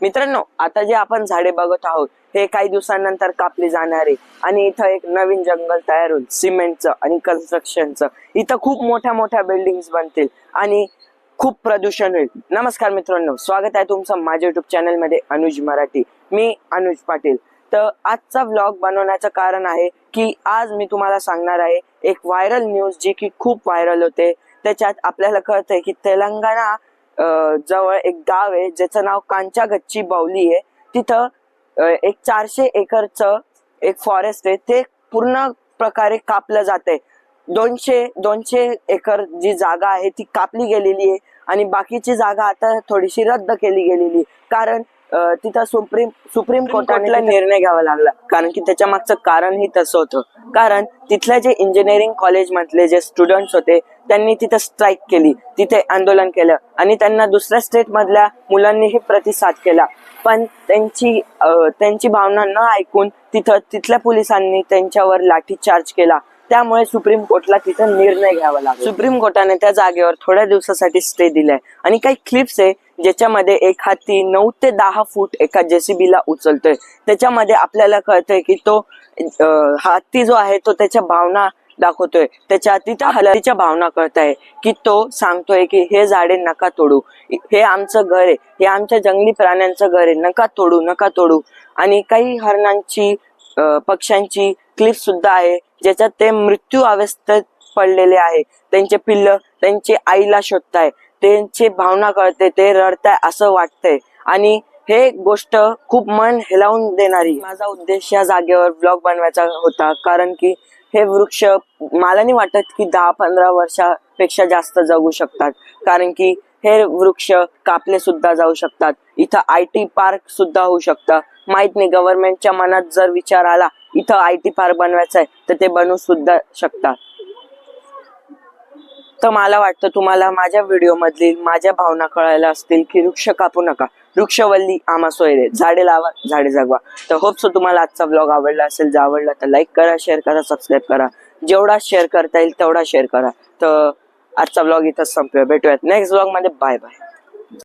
मित्रांनो आता जे आपण झाडे बघत आहोत हे काही दिवसांनंतर कापली जाणारे आणि इथं एक नवीन जंगल तयार होईल सिमेंटचं आणि कन्स्ट्रक्शनचं इथं खूप मोठ्या मोठ्या बिल्डिंग बनतील आणि खूप प्रदूषण होईल. नमस्कार मित्रांनो स्वागत आहे तुमचं माझ्या युट्यूब चॅनलमध्ये अनुज मराठी. मी अनुज पाटील. तर आजचा व्लॉग बनवण्याचं कारण आहे की आज मी तुम्हाला सांगणार आहे एक व्हायरल न्यूज जी की खूप व्हायरल होते. त्याच्यात आपल्याला कळतंय की तेलंगणा जवळ एक गाव आहे ज्याचं नाव कांचागच्ची बावली आहे. तिथं एक चारशे एकरचं एक फॉरेस्ट आहे. ते पूर्ण प्रकारे कापलं जाते दोनशे दोनशे एकर जी जागा आहे ती कापली गेलेली आहे. आणि बाकीची जागा आता थोडीशी रद्द केली गेलेली आहे. कारण तिथं सुप्रीम सुप्रीम कोर्टाने निर्णय घ्यावा लागला. कारण की त्याच्या मागचं कारणही तसं होतं. कारण तिथल्या जे इंजिनिअरिंग कॉलेज मधले जे स्टुडंट्स होते त्यांनी तिथे स्ट्राईक केली. तिथे आंदोलन केलं. आणि त्यांना दुसऱ्या स्टेट मधल्या मुलांनीही प्रतिसाद केला. पण त्यांची त्यांची भावना न ऐकून तिथं तिथल्या पोलिसांनी त्यांच्यावर लाठीचार्ज केला. त्यामुळे सुप्रीम कोर्टला तिथं निर्णय घ्यावा लागला. सुप्रीम कोर्टाने त्या जागेवर थोड्या दिवसासाठी स्टे दिलाय. आणि काही क्लिप्स आहे ज्याच्यामध्ये एक हाती नऊ ते दहा फूट एका जेसीबीला उचलतोय. त्याच्यामध्ये आपल्याला कळतंय की तो हाती हत्ती जो आहे तो त्याच्या भावना दाखवतोय. त्याच्या तिथं हलतीच्या भावना कळत आहे की तो सांगतोय की हे झाडे नका तोडू. हे आमचं घर आहे. हे आमच्या जंगली प्राण्यांचं घर आहे. नका तोडू नका तोडू. आणि काही हरणांची पक्ष्यांची क्लिप सुद्धा आहे ज्याच्यात ते मृत्यू अवस्थेत पडलेले आहे. त्यांचे पिल्ल त्यांची आईला शोधताय. त्यांची भावना कळते ते रडताय असं वाटतंय. आणि हे गोष्ट खूप मन हेलावून देणारी. माझा उद्देश या जागेवर ब्लॉग बनवायचा होता. कारण की हे वृक्ष मला नाही वाटत की दहा पंधरा वर्षापेक्षा जास्त जगू शकतात. कारण की हे वृक्ष कापले सुद्धा जाऊ शकतात. इथं आय टी पार्क सुद्धा होऊ शकतं. माहीत नाही गव्हर्नमेंटच्या मनात जर विचार आला इथं आय टी पार्क बनवायचं आहे तर ते बनवू सुद्धा शकतात. तर मला वाटतं तुम्हाला? माझ्या व्हिडिओमधली माझ्या भावना कळायला असतील की वृक्ष कापू नका. वृक्षवल्ली आमा सोयरे. झाडे लावा झाडे जगवा. तर होप सो तुम्हाला आजचा ब्लॉग आवडला असेल जर आवडला तर लाईक करा शेअर करा सबस्क्राईब करा. जेवढा शेअर करता येईल तेवढा शेअर करा. तर आजचा ब्लॉग इथं संपूया भेटूयात नेक्स्ट ब्लॉगमध्ये. Bye bye